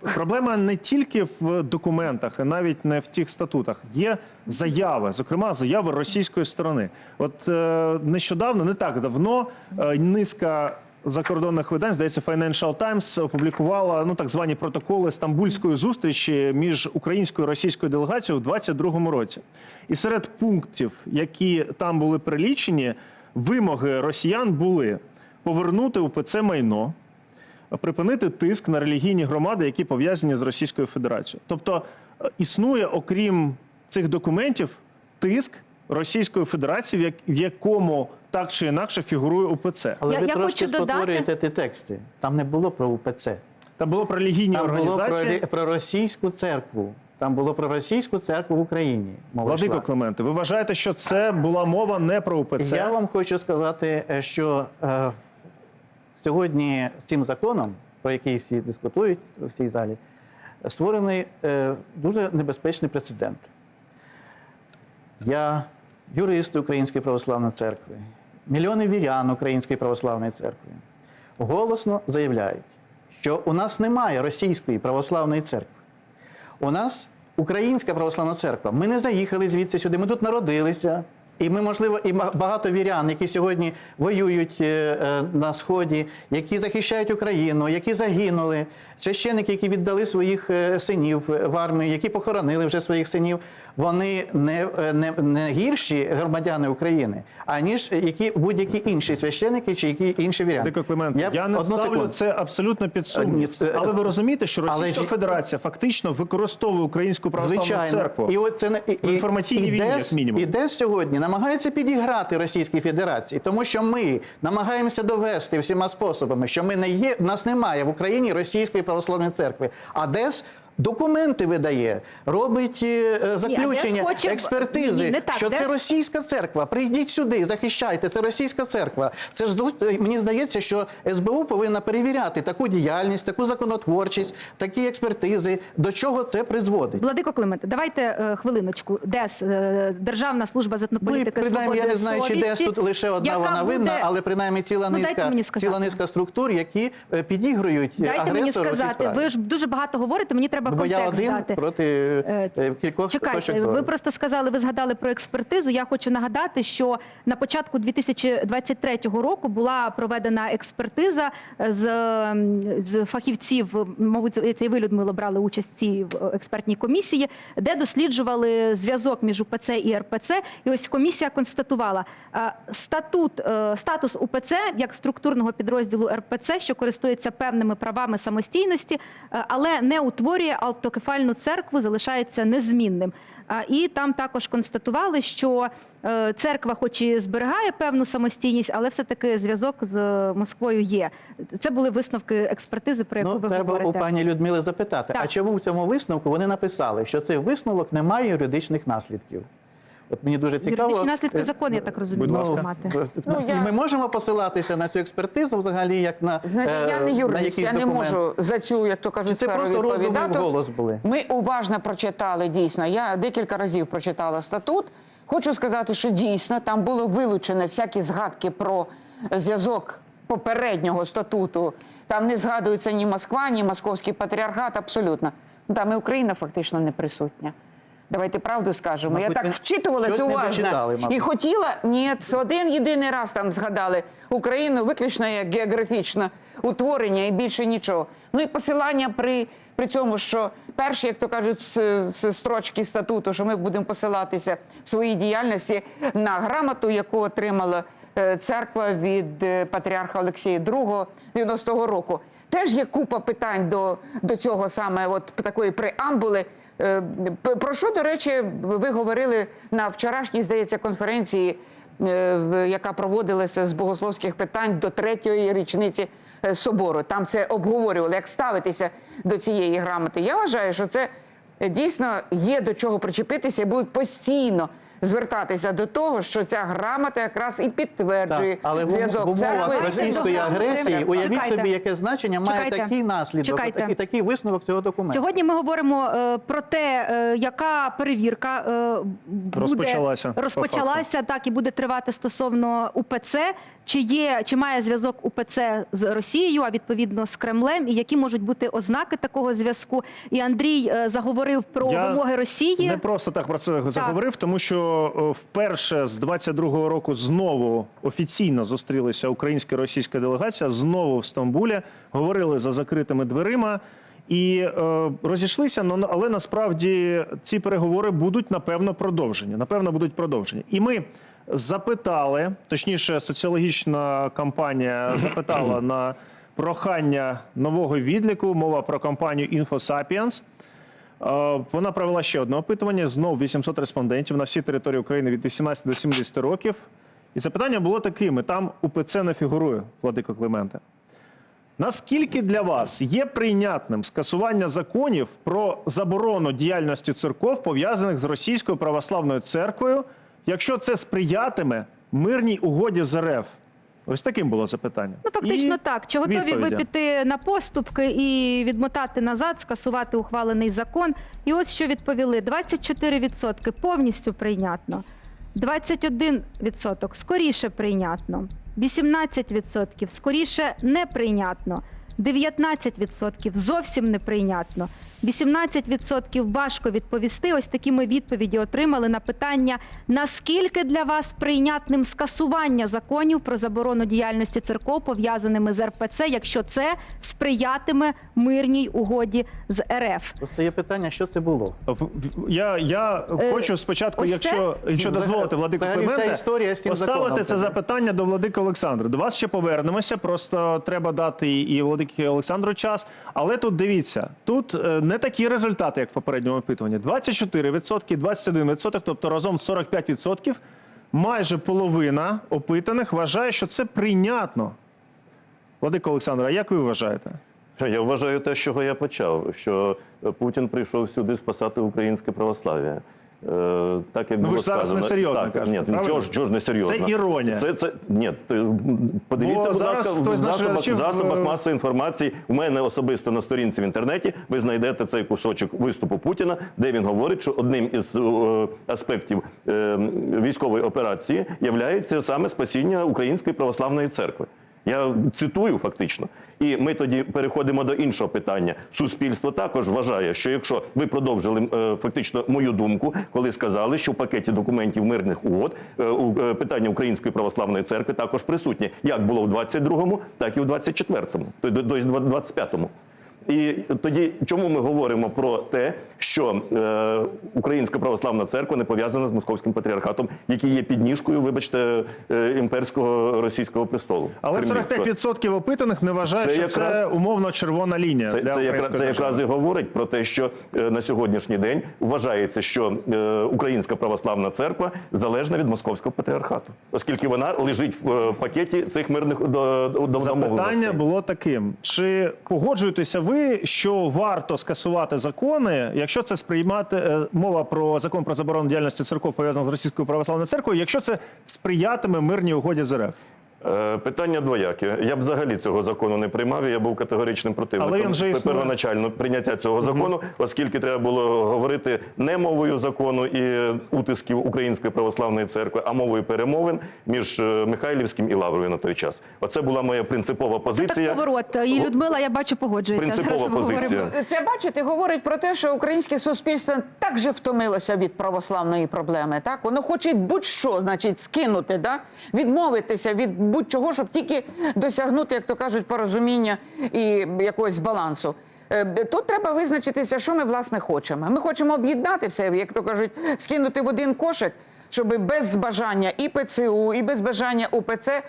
Проблема не тільки в документах, і навіть не в тих статутах. Є заяви, зокрема, заяви російської сторони. От е, нещодавно, не так давно, е, низка закордонних видань, здається, Financial Times опублікувала ну так звані протоколи стамбульської зустрічі між українською і російською делегацією у 2022 році. І серед пунктів, які там були прилічені, вимоги росіян були повернути УПЦ майно припинити тиск на релігійні громади, які пов'язані з Російською Федерацією. Тобто е, існує, окрім цих документів, тиск Російської Федерації, в якому так чи інакше фігурує УПЦ. Але Я- ви я трошки хочу додати- спотворюєте ті тексти. Там не було про УПЦ. Там було про релігійні Там було про, організації. про російську церкву. Там було про російську церкву в Україні. Владико. Клименте, ви вважаєте, що це була мова не про УПЦ? Я вам хочу сказати, е, що е, сьогодні цим законом, про який всі дискутують у всій залі, створений е, дуже небезпечний прецедент. Я юрист Української православної церкви, мільйони вірян Української православної церкви голосно заявляють, що у нас немає російської православної церкви. У нас Українська православна церква. Ми не заїхали звідси сюди, ми тут народилися. І ми, можливо, і багато вірян, які сьогодні воюють е, е, на сході, які захищають Україну, які загинули, священники, які віддали своїх е, синів в армію, які похоронили вже своїх синів, вони не, не, не гірші громадяни України, аніж які будь-які інші священики чи які інші віряни. Владико Клименте, я, не одну ставлю секунду. це абсолютно під сумнів. це- Але ви розумієте, що Російська ж- Федерація фактично використовує українську православну Звичайно. церкву. І от це не- і, В інформаційній війні, як мінімум. І ДЕС сьогодні намагається підіграти Російській Федерації, тому що ми намагаємося довести всіма способами, що ми не є, нас немає в Україні Російської православної церкви. А ДЕС документи видає, робить е, заключення, хоче- експертизи, Ні, не так. що це російська церква. Прийдіть сюди, захищайте. Це російська церква. Це ж зло- мені здається, що СБУ повинна перевіряти таку діяльність, таку законотворчість, такі експертизи, до чого це призводить. Владико Клименте, давайте е, хвилиночку. ДЕС, е, Державна служба з Ну, етнополітики принаймні, я не знаю, чи совісті, тут лише одна вона буде- винна, але принаймні ціла Ну, низка, мені ціла низка структур, які е, підігрують е, Дайте агресору цій сказати, ви ж дуже багато говорите, мені треба Бо я один дати. проти Е, е, кількох точок Чекайте, зору. ви просто сказали, ви згадали про експертизу. Я хочу нагадати, що на початку 2023 року була проведена експертиза з, з фахівців, мабуть, це і ви, Людмило, брали участь в цій експертній комісії, де досліджували зв'язок між УПЦ і РПЦ. І ось комісія констатувала е, статут, е, статус УПЦ як структурного підрозділу РПЦ, що користується певними правами самостійності, е, але не утворює автокефальну церкву, залишається незмінним. І там також констатували, що е, церква, хоч і зберігає певну самостійність, але все-таки зв'язок з Москвою є. Це були висновки експертизи, про яку Ну, ви треба говорите. у пані Людмили запитати, Так. а чому в цьому висновку вони написали, що цей висновок не має юридичних наслідків? От мені дуже цікаво. Юридичні наслідки е, закон, я так розумію, Будь може ласка. мати. Ну, я- Ми можемо посилатися на цю експертизу взагалі, як на, Значить, е, я не на юрист, якийсь я не документ? можу за цю, як то кажуть, Чи це сферу просто роздуми відповідати. вголос були? Ми уважно прочитали дійсно. Я декілька разів прочитала статут. Хочу сказати, що дійсно там було вилучено всякі згадки про зв'язок попереднього статуту. Там не згадується ні Москва, ні Московський патріархат, абсолютно. Ну, Там і Україна фактично не присутня. Давайте правду скажемо. Мабуть, я так вчитувалася уважно і хотіла ні, один єдиний раз там згадали Україну виключно як географічне утворення і більше нічого. Ну і посилання при, при цьому, що перші, як то кажуть, з, з строчки статуту, що ми будемо посилатися в своїй діяльності на грамоту, яку отримала е, церква від е, патріарха Олексія II 90-го року. Теж є купа питань до, до цього саме от такої преамбули. Е, Про що, до речі, ви говорили на вчорашній, здається, конференції, е, яка проводилася з богословських питань до третьої річниці е, собору. Там це обговорювали, як ставитися до цієї грамоти. Я вважаю, що це дійсно є до чого причепитися і будуть постійно звертатися до того, що ця грамота якраз і підтверджує Так, але в, зв'язок в умовах російської агресії, уявіть Чекайте. собі, яке значення має Чекайте. такий наслідок Чекайте. і такий висновок цього документу. Сьогодні ми говоримо е, про те, е, яка перевірка е, буде, Розпочалася, розпочалася так і буде тривати стосовно УПЦ. Чи є чи має зв'язок УПЦ з Росією, а відповідно з Кремлем, і які можуть бути ознаки такого зв'язку? І Андрій е, заговорив про Я вимоги Росії. Не просто так про це заговорив, тому що вперше з 22-го року знову офіційно зустрілися українська і російська делегація знову в Стамбулі, говорили за закритими дверима. І е, розійшлися, але насправді ці переговори будуть напевно продовжені. Напевно, будуть продовжені. І ми запитали, точніше, соціологічна кампанія запитала на прохання нового відліку. Мова про кампанію InfoSapiens. Е, Вона провела ще одне опитування. Знов 800 респондентів на всій території України від 18 до 70 років. І запитання було такими: там УПЦ не фігурує, Владико Клименте. Наскільки для вас є прийнятним скасування законів про заборону діяльності церков, пов'язаних з Російською православною церквою, якщо це сприятиме мирній угоді з РФ? Ось таким було запитання. Ну, фактично І так. Чи готові ви піти на поступки і відмотати назад, скасувати ухвалений закон? І ось що відповіли: 24% повністю прийнятно, 21% скоріше прийнятно, 18% скоріше неприйнятно, 19% зовсім неприйнятно. 18% важко відповісти. Ось такі ми відповіді отримали на питання, наскільки для вас прийнятним скасування законів про заборону діяльності церков, пов'язаними з РПЦ, якщо це сприятиме мирній угоді з РФ. Постає питання, що це було. В- Я, я Е, хочу спочатку, ось якщо, якщо Взагалі- дозволите, Владико Клименте, історія з поставити це запитання до Владики Олександра. До вас ще повернемося, просто треба дати і і Владикі Олександру час. Але тут дивіться, тут е, не такі результати, як в попередньому опитуванні. 24%, 21%, тобто разом 45%, майже половина опитаних вважає, що це прийнятно. Владико Олександр, а як ви вважаєте? Я вважаю те, з чого я почав, що Путін прийшов сюди спасати українське православ'я. Е, Так, як Ну, ви ж зараз сказано. несерйозно так, кажете, Ні, правильно? чого ж, чого ж не серйозно? Це іронія. Це, це, ні, подивіться, Бо будь зараз ласка, в засобах, глядачів, засобах е, масової інформації. У мене особисто на сторінці в інтернеті ви знайдете цей кусочок виступу Путіна, де він говорить, що одним із е, аспектів е, військової операції є саме спасіння Української православної церкви. Я цитую фактично. І ми тоді переходимо до іншого питання. Суспільство також вважає, що якщо ви продовжили е, фактично мою думку, коли сказали, що в пакеті документів мирних угод е, у- е, питання Української православної церкви також присутнє, як було в 22-му, так і в 24-му, то до 25-му. І тоді, чому ми говоримо про те, що е, Українська православна церква не пов'язана з московським патріархатом, який є підніжкою, вибачте, е, імперського російського престолу. Але кремлівського. 45% опитаних не вважають, Це що якраз- це умовно червона лінія. Це, для це, якраз, це якраз і говорить про те, що е, на сьогоднішній день вважається, що е, Українська православна церква залежна від московського патріархату, оскільки вона лежить в е, пакеті цих мирних до, до, до Запитання домовленостей. було таким: чи погоджуєтеся ви, що варто скасувати закони, якщо це сприймати е, мова про закон про заборону діяльності церков пов'язаних з російською православною церквою, якщо це сприятиме мирній угоді з РФ? Е, Питання двояке. Я б взагалі цього закону не приймав. і Я був категоричним противником первоначально прийняття цього закону, оскільки треба було говорити не мовою закону і утисків Української православної церкви, а мовою перемовин між е, Михайлівським і Лаврою на той час. Оце була моя принципова Так позиція. поворот. І Людмила, я бачу, погоджується. Принципова Зараз позиція. Це бачите, говорить про те, що українське суспільство так же втомилося від православної проблеми. Так воно хоче будь-що, значить, скинути, да? відмовитися від будь-чого, щоб тільки досягнути, як то кажуть, порозуміння і якогось балансу. Е, Тут треба визначитися, що ми власне хочемо. Ми хочемо об'єднати все, як то кажуть, скинути в один кошик. Щоб без бажання і ПЦУ, і без бажання УПЦ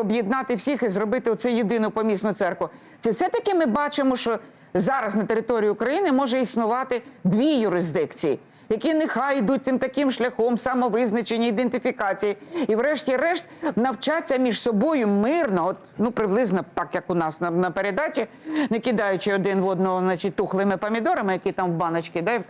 об'єднати всіх і зробити оцю єдину помісну церкву. Це все-таки ми бачимо, що зараз на території України може існувати дві юрисдикції. Які нехай йдуть цим таким шляхом самовизначення, ідентифікації, і врешті-решт навчаться між собою мирно, от ну приблизно так, як у нас на, на передачі, не кидаючи один в одного, значить, тухлими помідорами, які там в баночці, да, і в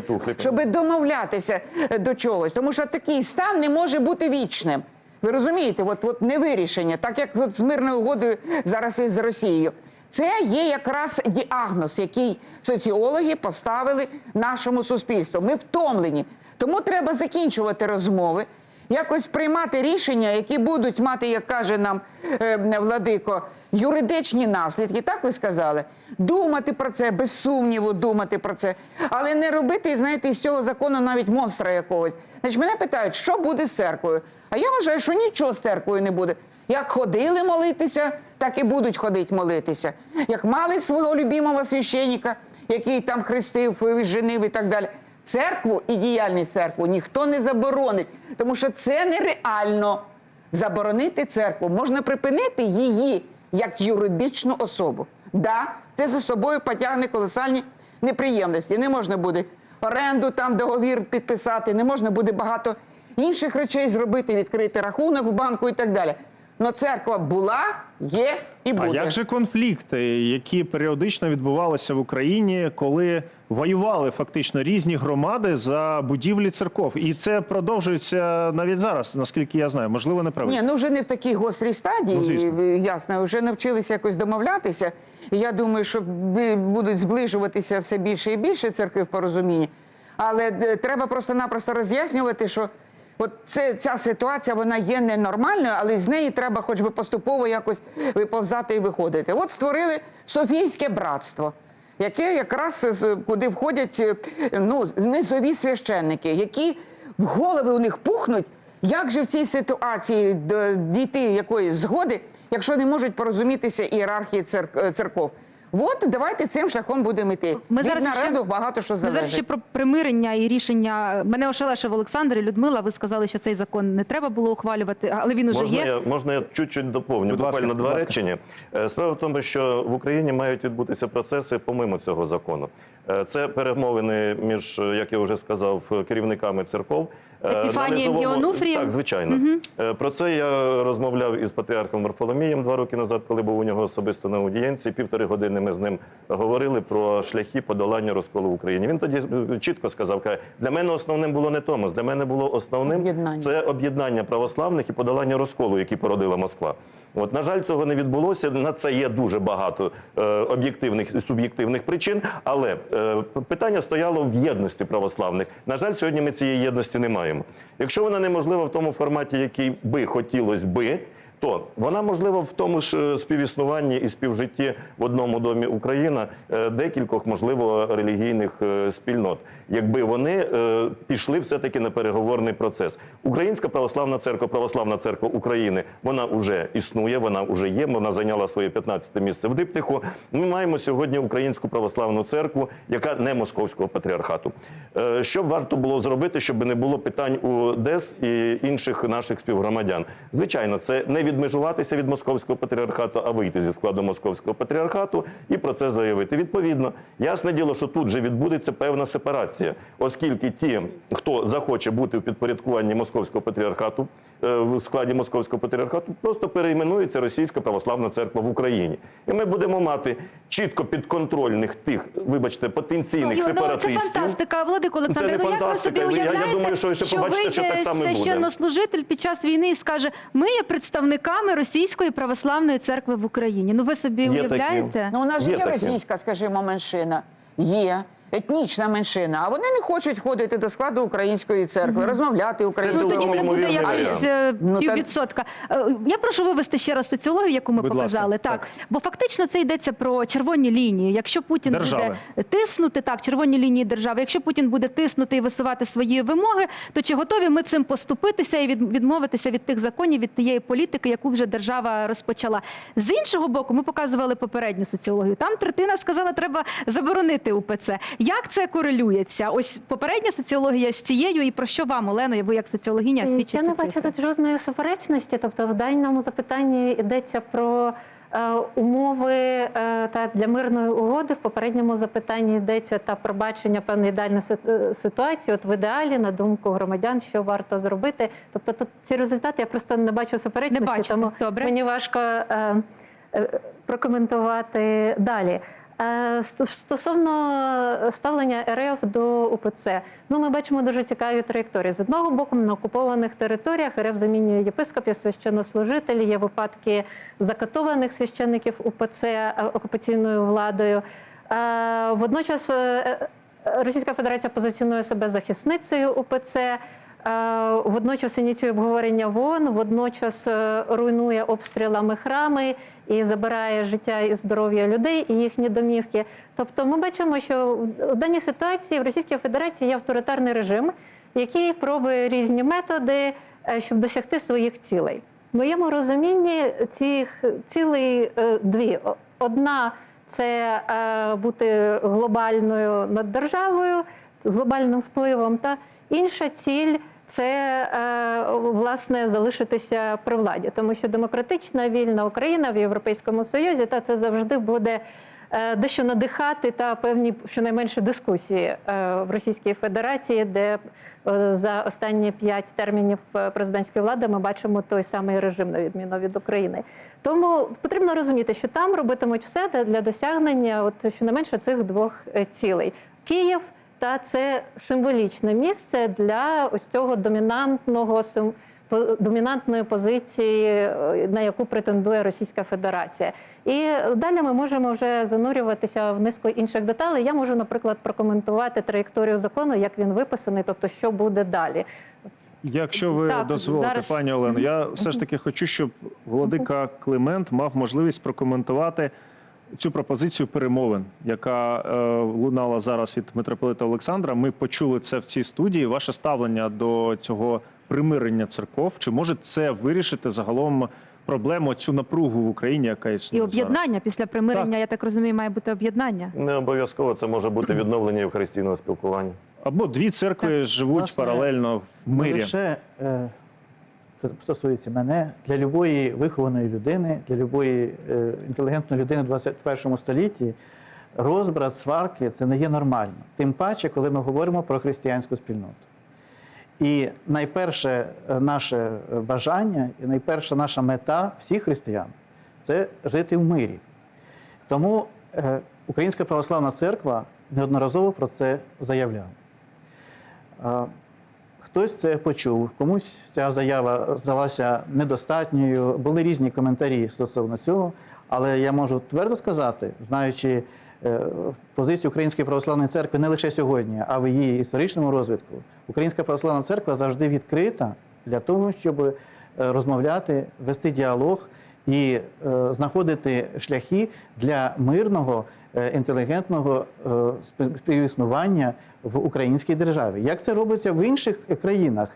тухлі щоб домовлятися е, до чогось. Тому що такий стан не може бути вічним. Ви розумієте, от, от невирішення, так як от з мирною угодою зараз із Росією. Це є якраз діагноз, який соціологи поставили нашому суспільству. Ми втомлені. Тому треба закінчувати розмови, якось приймати рішення, які будуть мати, як каже нам е, Владико, юридичні наслідки. Так ви сказали? Думати про це, без сумніву, думати про це, але не робити, знаєте, з цього закону навіть монстра якогось. Значить, мене питають, що буде з церквою? А я вважаю, що нічого з церквою не буде. Як ходили молитися, так і будуть ходити молитися. Як мали свого любимого священника, який там хрестив, женив і так далі. Церкву і діяльність церкви ніхто не заборонить, тому що це нереально. Заборонити церкву можна припинити її як юридичну особу. Да, це за собою потягне колосальні неприємності. Не можна буде оренду там договір підписати, не можна буде багато інших речей зробити, відкрити рахунок в банку і так далі. Но церква була, є і буде. А як же конфлікти, які періодично відбувалися в Україні, коли воювали фактично різні громади за будівлі церков? І це продовжується навіть зараз, наскільки я знаю. Можливо, неправильно. Ні, ну вже не в такій гострій стадії, Ну, е, ясно, вже навчилися якось домовлятися. Я думаю, що будуть зближуватися все більше і більше церкви в порозумінні. Але е, треба просто-напросто роз'яснювати, що от це, ця ситуація вона є ненормальною, але з неї треба хоч би поступово якось виповзати і виходити. От створили Софійське братство. Яке якраз з- куди входять е, ну, низові священники, які в голови у них пухнуть, як же в цій ситуації д- дійти якоїсь згоди, якщо не можуть порозумітися ієрархії церк- е, церков? От давайте цим шляхом будемо йти. Ми Від зараз ще- багато що Ми зараз ще про примирення і рішення. Мене ошелешив Олександр і Людмила. Ви сказали, що цей закон не треба було ухвалювати, але він уже Можна є. я, можна я чуть-чуть доповню, Будь буквально будь два ласка. речення. Е, Справа в тому, що в Україні мають відбутися процеси помимо цього закону. Е, Це перемовини між, е, як я вже сказав, керівниками церков. Епіфанієм і Онуфрієм? Так, звичайно. Е, Про це я розмовляв із патріархом Варфоломієм два роки назад, коли був у нього особисто на аудієнції. Півтори години ми з ним говорили про шляхи подолання розколу в Україні. Він тоді е, чітко сказав: каже, для мене основним було не Томас, для мене було основним Об'єднання. це об'єднання православних і подолання розколу, який породила Москва. От на жаль, цього не відбулося. На це є дуже багато е, об'єктивних і суб'єктивних причин. Але е, питання стояло в єдності православних. На жаль, сьогодні ми цієї єдності не маємо. Якщо вона неможлива в тому форматі, який би хотілося би. То вона можлива в тому ж е, співіснуванні і співжитті в одному домі Україна е, декількох, можливо, релігійних е, спільнот, якби вони пішли все-таки на переговорний процес. Українська православна церква, православна церква України, вона вже існує, вона вже є. Вона зайняла своє 15 місце в диптиху. Ми маємо сьогодні українську православну церкву, яка не московського патріархату. Що варто було зробити, щоб не було питань у ДЕС і інших наших співгромадян? Звичайно, це не відмежуватися від московського патріархату, а вийти зі складу московського патріархату і про це заявити. Відповідно, ясне діло, що тут же відбудеться певна сепарація, оскільки ті, хто захоче бути в підпорядкуванні московського патріархату е, в складі московського патріархату, просто перейменується Російська православна церква в Україні, і ми будемо мати чітко підконтрольних тих, вибачте, потенційних Ну, ну, це сепаратистів. фантастика, Владико Олександр. не ну, як ви фантастика. собі Я- я думаю, що ви ще побачите, що так само буде. священнослужитель під час війни і скаже, ми є представниками Російської православної церкви в Україні. Ну ви собі є уявляєте? Ну, у нас же Є є, російська, скажімо, меншина. Є. Етнічна меншина, а вони не хочуть входити до складу української церкви, розмовляти Ну, українською тоді це буде варіант. е, Ну, піввідсотка. Е, Я прошу вивести ще раз соціологію, яку ми Будь показали. ласка, так. так. бо фактично це йдеться про червоні лінії. Якщо Путін Держави. буде тиснути, так, червоні лінії держави. Якщо Путін буде тиснути і висувати свої вимоги, то чи готові ми цим поступитися і відмовитися від тих законів, від тієї політики, яку вже держава розпочала? З іншого боку, ми показували попередню соціологію. Там третина сказала, треба заборонити УПЦ. Як це корелюється? Ось попередня соціологія з цією, і про що вам, Олено, ви як соціологиня свідчить Я не бачу цифри? тут жодної суперечності. Тобто, в даному запитанні йдеться про Е, Умови е, та для мирної угоди в попередньому запитанні йдеться та пробачення певної ідеальної е, ситуації. От в ідеалі, на думку громадян, що варто зробити. Тобто тут ці результати я просто не бачу суперечності, Не бачите, тому добре. мені важко е, прокоментувати далі. Е, Стосовно ставлення РФ до УПЦ, ну ми бачимо дуже цікаві траєкторії. З одного боку, на окупованих територіях РФ замінює єпископів, священнослужителі. Є випадки закатованих священників УПЦ е, окупаційною владою. Е, Водночас е, е, Російська Федерація позиціонує себе захисницею УПЦ. Е, Водночас ініціює обговорення в ООН, водночас е, руйнує обстрілами храми і забирає життя і здоров'я людей і їхні домівки. Тобто, ми бачимо, що в даній ситуації в Російській Федерації є авторитарний режим, який пробує різні методи, е, щоб досягти своїх цілей. В моєму розумінні цих цілей дві: одна це бути глобальною наддержавою з глобальним впливом, та інша ціль. Це е, власне залишитися при владі, тому що демократична вільна Україна в Європейському Союзі та це завжди буде е, дещо надихати та певні щонайменше дискусії е, в Російській Федерації, де за останні п'ять термінів президентської влади ми бачимо той самий режим на відміну від України. Тому потрібно розуміти, що там робитимуть все для- досягнення, от щонайменше цих двох цілей. Київ та це символічне місце для ось цього домінантного домінантної позиції, е, на яку претендує Російська Федерація. І далі ми можемо вже занурюватися в низку інших деталей. Я можу, наприклад, прокоментувати траєкторію закону, як він виписаний, тобто що буде далі. Якщо ви Так, дозволите, зараз- пані Олено, я все ж таки хочу, щоб Володика Климент мав можливість прокоментувати цю пропозицію перемовин, яка е, лунала зараз від митрополита Олександра. Ми почули це в цій студії. Ваше ставлення до цього примирення церков. Чи може це вирішити загалом проблему цю напругу в Україні, яка І існує зараз? об'єднання після примирення, Так. я так розумію, має бути об'єднання. Не обов'язково це може бути відновлення євхаристійного спілкування. Або дві церкви живуть Власне, паралельно в мирі. лише е, це стосується мене для любої вихованої людини, для любої е, інтелігентної людини в 21 столітті. Розбрат, сварки це не є нормально. Тим паче, коли ми говоримо про християнську спільноту. І найперше е, наше е, бажання, і найперша наша мета всіх християн це жити в мирі. Тому Українська православна церква неодноразово про це заявляла. Хтось це почув, комусь ця заява здалася недостатньою. Були різні коментарі стосовно цього. Але я можу твердо сказати, знаючи е, позицію Української православної церкви не лише сьогодні, а в її історичному розвитку, Українська православна церква завжди відкрита для того, щоб е, розмовляти, вести діалог і е, знаходити шляхи для мирного, е, інтелігентного е, співіснування в українській державі. Як це робиться в інших країнах,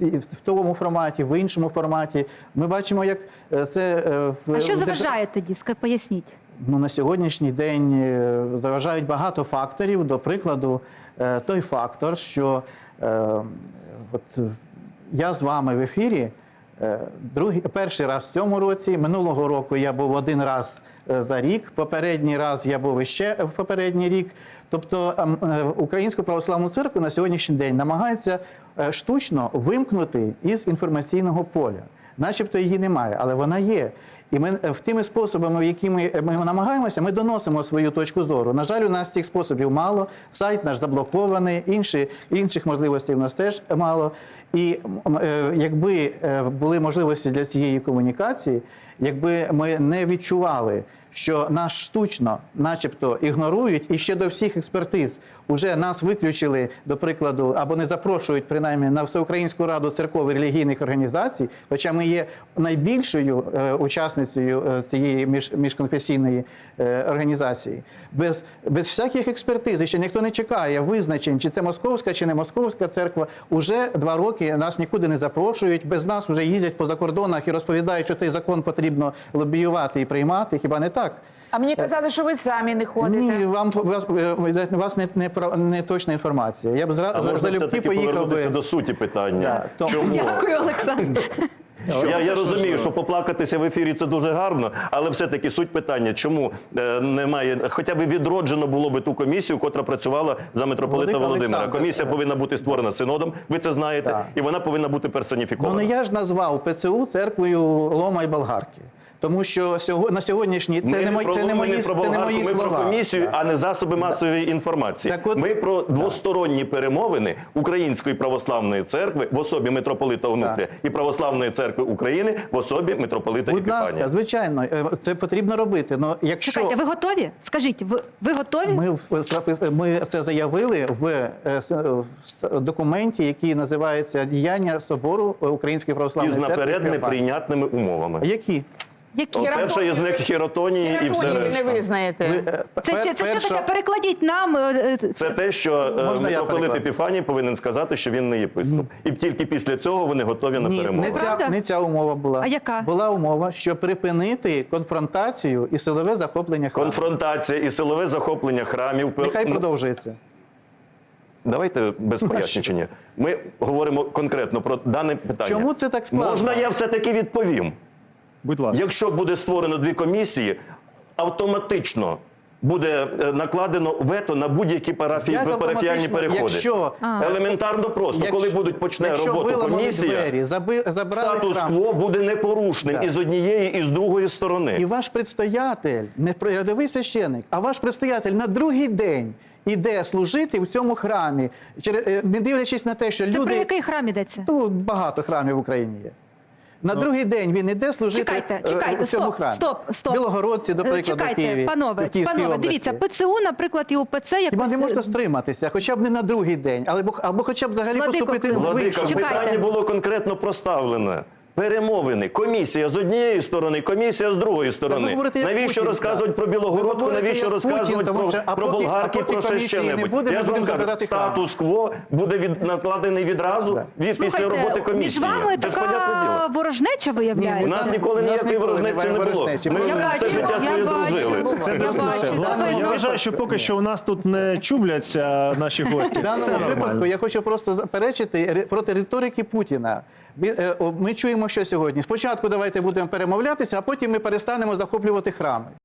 в тому форматі, в іншому форматі. Ми бачимо, як це в А що заважає тоді? Поясніть. Ну, на сьогоднішній день заважають багато факторів. До прикладу, той фактор, що е, от, я з вами в ефірі. Е, Другий, перший раз в цьому році, минулого року я був один раз е, за рік, попередній раз я був іще в попередній рік. Тобто ем, е, Українську православну церкву на сьогоднішній день намагаються е, штучно вимкнути із інформаційного поля. Начебто її немає, але вона є. І ми е, в тими способами, в які ми, е, намагаємося, ми доносимо свою точку зору. На жаль, у нас цих способів мало. Сайт наш заблокований, інші, інших можливостей у нас теж мало. І е, якби е, були можливості для цієї комунікації, якби ми не відчували, що нас штучно, начебто, ігнорують, і ще до всіх експертиз уже нас виключили, до прикладу, або не запрошують принаймні на всеукраїнську раду церков і релігійних організацій, хоча ми є найбільшою е, учасницею е, цієї між, міжконфесійної е, організації, без, без всяких експертиз, і ще ніхто не чекає визначень, чи це московська, чи не московська церква. Уже два роки нас нікуди не запрошують, без нас вже їздять по закордонах і розповідають, що цей закон потрібно лобіювати і приймати. Хіба не так? А мені казали, що ви самі не ходите. Ні, вам вас, е, вас не, не, не точна інформація. Я б зра, А залюбки поїхав повернутися би. до суті питання. Да, Чому? Дякую, Олександр. Я, я розумію, що поплакатися в ефірі це дуже гарно, але все-таки суть питання, чому е, немає, хоча б відроджено було би ту комісію, котра працювала за митрополита Володимира. Олександр, Комісія е, повинна бути створена синодом, ви це знаєте, і вона повинна бути Ну персоніфікована. не я ж назвав ПЦУ церквою Лома і Болгарки. Тому що на сьогоднішній це Ми не мої це не мої не про це не мої ми слова. про комісію, а не засоби масової інформації. Так от- ми про двосторонні перемовини Української православної церкви в особі митрополита Онуфрія і православної церкви України в особі митрополита Будь Епіфанія. ласка, звичайно, е, це потрібно робити. Но якщо Чекайте, ви готові? Скажіть, ви, ви готові? Ми, в- пропис- ми це заявили в, е, в документі, який називається Діяння собору Української православної Із церкви. наперед неприйнятними умовами. Які? Які? От Перша із них хіротонії і все Хіротонії ви не визнаєте. Ви, е, Це, пер- ще, це що таке? Перекладіть нам. е, е, Це те, що е, Можна я митрополит перекладу? Епіфаній повинен сказати, що він не єпископ. І тільки після цього вони готові на Ні, перемови. не ця, не ця умова була. А яка? Була умова, що припинити конфронтацію і силове захоплення храму. Конфронтація і силове захоплення храмів. Нехай Ну, продовжується. Давайте без пояснення. Ми говоримо конкретно про дане питання. Чому це так складно? Можна я все-таки відповім? Будь ласка. Якщо буде створено дві комісії, автоматично буде е, накладено вето на будь-які парафії, Як парафіальні переходи. якщо- Елементарно просто, Якщо- коли будуть почне якщо роботу комісія, двері, заби, забрали статус-кво буде непорушним Так. і з однієї, і з другої сторони. І ваш предстоятель, не рядовий священик, а ваш предстоятель на другий день іде служити в цьому храмі, Через- е, не дивлячись на те, що Це про люди який храм йдеться? ну, багато храмів в Україні є. На другий день він іде служити Чекайте, е, чекайте, у цьому храмі. стоп, стоп. Білогородці, до прикладу, Чекайте, Києві, панове, в Київській панове, області. дивіться, ПЦУ, наприклад, і УПЦ якось... Хіба не можна стриматися, хоча б не на другий день, або, або хоча б взагалі Владико поступити Климов, в Владика, іншому. Питання було конкретно проставлене. Перемовини, комісія з однієї сторони, комісія з другої сторони. говорите, навіщо Путін, розказувати так. про Білогородку, говорите, навіщо як розказувати Путін, про, що, про поки- болгарки, поки про ще комісії не що-небудь? буде, Я вам будемо кажу, забирати статус-кво буде від, накладений відразу від, після Слухайте, роботи між комісії. вами Це така ворожнеча виявляється. У нас ніколи ніякої ворожнечі не було. Ми все життя своє дружили. Це Я дискусія. Власне, я вважаю, що поки що у нас тут не чубляться наші гості. В даному випадку я хочу просто заперечити проти риторики Путіна. Е, Ми чуємо, що сьогодні. Спочатку давайте будемо перемовлятися, а потім ми перестанемо захоплювати храми.